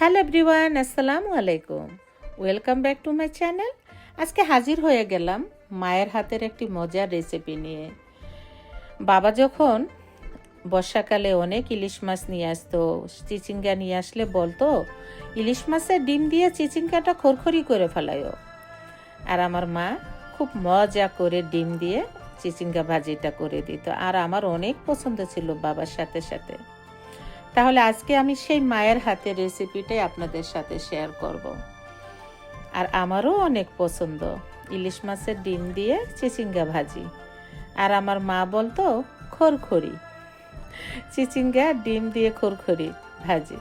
Hello everyone, আসসালামু আলাইকুম। Welcome back to my channel. আজকে হাজির হয়ে গেলাম মায়ের হাতের একটি মজার রেসিপি নিয়ে। বাবা যখন বর্ষাকালে অনেক ইলিশ মাছ নিয়ে আসতো, চিচিঙ্গা নিয়ে আসলে বলতো, ইলিশ মাছের ডিম দিয়ে চিচিঙ্গাটা খড়খড়ি করে ফেলায়ও। আর আমার মা খুব মজা করে ডিম দিয়ে চিচিঙ্গা ভাজিটা করে দিত। আর আমার অনেক পছন্দ ছিল বাবার সাথে সাথে। তাহলে আজকে আমি সেই মায়ের হাতের রেসিপিটাই আপনাদের সাথে শেয়ার করব। আর আমারও অনেক পছন্দ, ইলিশ মাছের ডিম দিয়ে চিচিঙ্গা ভাজি। আর আমার মা বলতো খড়খড়ি চিচিঙ্গা, ডিম দিয়ে খড়খড়ি ভাজি।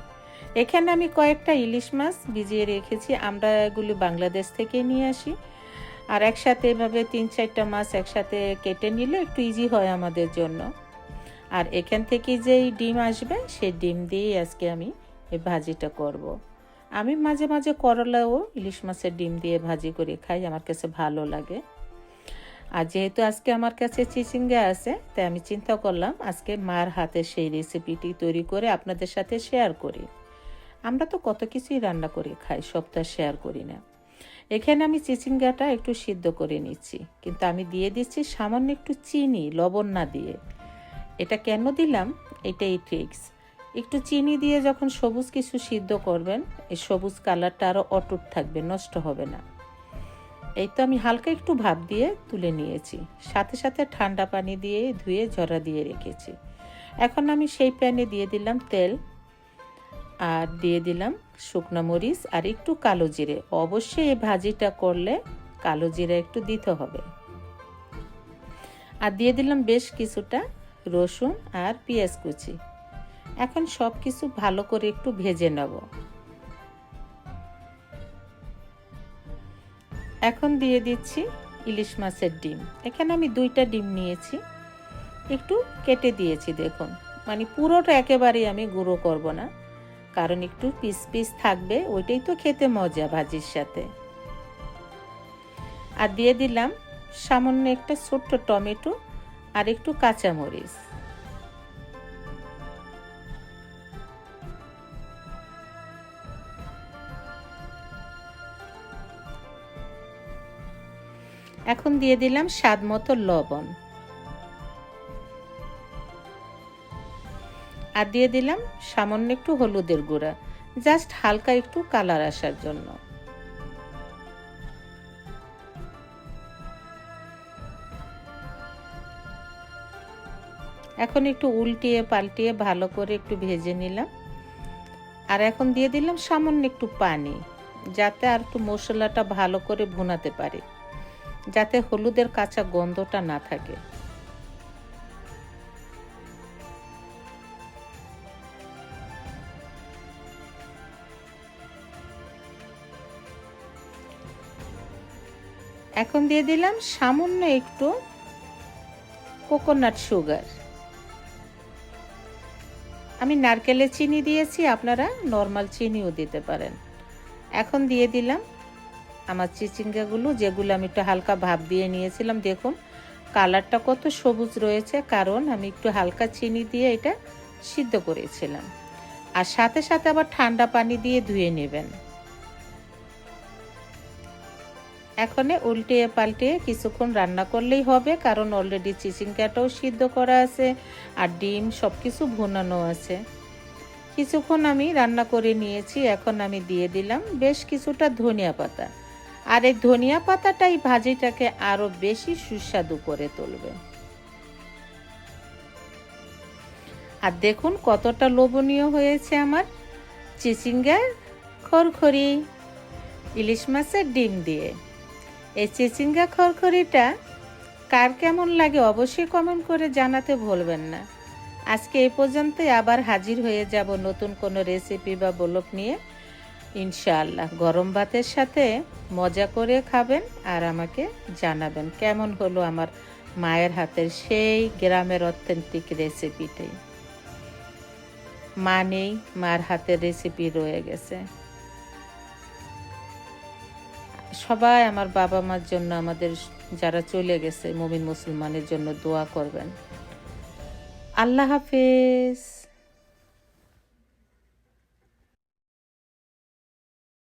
এখানে আমি কয়েকটা ইলিশ মাছ ভিজিয়ে রেখেছি, আমরা এগুলি বাংলাদেশ থেকে নিয়ে আসি। আর একসাথে এভাবে তিন চারটা মাছ একসাথে কেটে নিলে একটু ইজি হয় আমাদের জন্য। আর এখান থেকে যেই ডিম আসবে, সেই ডিম দিয়েই আজকে আমি এই ভাজিটা করব। আমি মাঝে মাঝে করলাও ইলিশ মাছের ডিম দিয়ে ভাজি করে খাই, আমার কাছে ভালো লাগে। আর যেহেতু আজকে আমার কাছে চিচিঙ্গা আছে, তাই আমি চিন্তা করলাম আজকে মার হাতে সেই রেসিপিটি তৈরি করে আপনাদের সাথে শেয়ার করি। আমরা তো কত কিছুই রান্না করে খাই, সবটা শেয়ার করি না। এখানে আমি চিচিঙ্গাটা একটু সিদ্ধ করে নিচ্ছি, কিন্তু আমি দিয়ে দিচ্ছি সামান্য একটু চিনি, লবণ না দিয়ে। এটা কেন দিলাম? এটাই ট্রিক্স একটু চিনি দিয়ে যখন সবুজ কিছু সিদ্ধ করবেন, এই সবুজ কালারটা আরও অটুট থাকবে, নষ্ট হবে না। এই তো আমি হালকা একটু ভাপ দিয়ে তুলে নিয়েছি। সাথে সাথে ঠান্ডা পানি দিয়ে ধুয়ে ঝরা দিয়ে রেখেছি। এখন আমি সেই প্যানে দিয়ে দিলাম তেল আর দিয়ে দিলাম শুকনো মরিচ আর একটু কালো জিরে। অবশ্যই এই ভাজিটা করলে কালো জিরে একটু দিতে হবে। আর দিয়ে দিলাম বেশ কিছুটা রসুন আর পেঁয়াজ কুচি। এখন সব কিছু ভালো করে একটু ভেজে নেব। এখন দিয়ে দিচ্ছি ইলিশ মাছের ডিম। এখানে আমি দুইটা ডিম নিয়েছি। একটু কেটে দিয়েছি, দেখুন। মানে পুরোটা একেবারেই আমি গুঁড়ো করব না, কারণ একটু পিস পিস থাকবে, ওইটাই তো খেতে মজা ভাজির সাথে। আর দিয়ে দিলাম সামান্য একটা ছোট্ট টমেটো আর একটু কাঁচামরিচ। এখন দিয়ে দিলাম স্বাদ মতো লবণ। আর দিয়ে দিলাম সামান্য একটু হলুদের গুঁড়া, জাস্ট হালকা একটু কালার আসার জন্য। এখন একটু উল্টিয়ে পাল্টিয়ে ভালো করে একটু ভেজে নিলাম। আর এখন দিয়ে দিলাম সামান্য একটু পানি, যাতে আর একটু মশলাটা ভালো করে ভুনাতে পারে, যাতে হলুদের কাঁচা গন্ধটা না থাকে। এখন দিয়ে দিলাম সামান্য একটু কোকোনাট সুগার আমি নারকেলের চিনি দিয়েছি, আপনারা নর্মাল চিনিও দিতে পারেন। এখন দিয়ে দিলাম আমার চিচিঙ্গাগুলো, যেগুলো আমি একটু হালকা ভাব দিয়ে নিয়েছিলাম। দেখুন, কালারটা কত সবুজ রয়েছে, কারণ আমি একটু হালকা চিনি দিয়ে এটা সিদ্ধ করেছিলাম। আর সাথে সাথে আবার ঠান্ডা পানি দিয়ে ধুয়ে নেবেন। এখন উল্টিয়ে পাল্টিয়ে কিছুক্ষণ রান্না করলেই হবে, কারণ অলরেডি চিচিঙ্গাটাও সিদ্ধ করা আছে আর ডিম সব কিছু ভুনানো আছে। কিছুক্ষণ আমি রান্না করে নিয়েছি, এখন আমি দিয়ে দিলাম বেশ কিছুটা ধনিয়া পাতা। আর এই ধনিয়া পাতাটাই ভাজিটাকে আরও বেশি সুস্বাদু করে তুলবে। আর দেখুন কতটা লোভনীয় হয়েছে আমার চিচিঙ্গার খড়খড়ি, ইলিশ মাছের ডিম দিয়ে। এই চিচিঙ্গা খড়খড়িটা কার কেমন লাগে অবশ্যই কমেন্ট করে জানাতে ভুলবেন না। আজকে এই পর্যন্তই আবার হাজির হয়ে যাব নতুন কোনো রেসিপি বা ব্লক নিয়ে। ইনশাআল্লাহ গরম ভাতের সাথে মজা করে খাবেন আর আমাকে জানাবেন কেমন হলো আমার মায়ের হাতের সেই গ্রামের অথেন্টিক রেসিপিটাই মা নেই, মার হাতের রেসিপি রয়ে গেছে। সবাই আমার বাবা মার জন্য আমাদের যারা চলে গেছে মমিন মুসলমানের জন্য দোয়া করবেন। আল্লাহ হাফেজ।